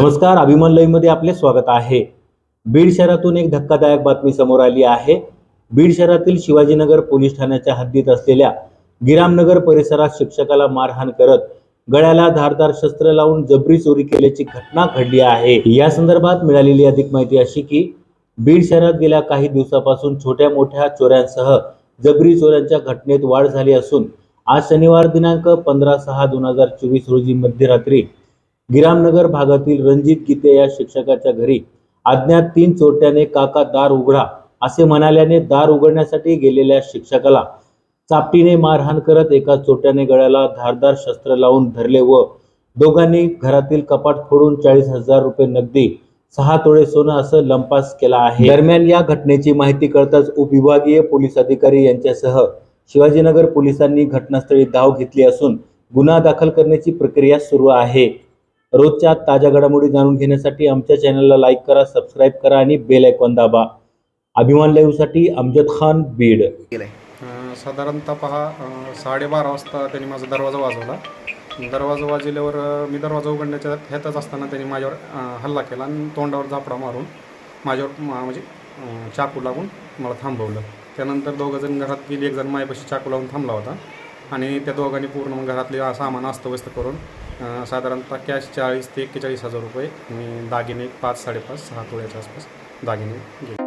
नमस्कार अभिमानमध्ये आपले स्वागत आहे. बीड शहरातून एक धक्कादायक बातमी समोर आली आहे. बीड शहरातील शिवाजीनगर पोलीस ठाण्याच्या हद्दीत असलेल्या गिरामनगर परिसरात शिक्षकाला मारहाण करत गळ्याला धारदार शस्त्र लावून जबरी चोरी केल्याची घटना घडली आहे. या संदर्भात मिळालेली अधिक माहिती अशी की बीड शहरात गेल्या काही दिवसापासून छोट्या मोठ्या चोऱ्यांसह जबरी चोऱ्यांच्या घटनेत वाढ झाली असून आज शनिवार दिनांक पंधरा सहा दोन हजार चोवीस रोजी मध्यरात्री गिरामनगर भागातील रणजित गीते या शिक्षकाच्या घरी अज्ञात तीन चोरट्याने काका दार उघडा असे म्हणाल्याने दार उघडण्यासाठी गेलेल्या शिक्षकाला चापटीने मारहाण करत एका चोरट्याने गळ्याला धारदार शस्त्र लावून धरले व दोघांनी घरातील कपाट फोडून चाळीस हजार रुपये नगदी सहा तोळे सोनं असं लंपास केला आहे. दरम्यान या घटनेची माहिती कळताच उपविभागीय पोलीस अधिकारी यांच्यासह शिवाजीनगर पोलिसांनी घटनास्थळी धाव घेतली असून गुन्हा दाखल करण्याची प्रक्रिया सुरू आहे. रोजच्या ताज्या घडामोडी जाणून घेण्यासाठी आमच्या चॅनलला लाईक करा सबस्क्राईब करा आणि बेल आयकॉन दाबा. अभिमान लाईव्हसाठी अमजद खान बीड. साधारणतः पहा साडेबारा वाजता त्यांनी माझा दरवाजा वाजवला. दरवाजा वाजवल्यावर अं, मी दरवाजा उघडण्याच्या ह्यातच असताना त्यांनी माझ्यावर हल्ला केला आणि तोंडावर झापडा मारून माझ्यावर म्हणजे चाकू लागून मला थांबवलं. त्यानंतर दोघं जण घरात गेली एक जण माझ्यापाशी चाकू लावून थांबला होता. आणि त्या दोघांनी पूर्ण मग घरातले सामान अस्तव्यस्त करून साधारणतः कॅश चाळीस ते एक्केचाळीस हजार रुपये मी दागिने पाच साडेपाच सहा तोळ्याच्या आसपास दागिने गेले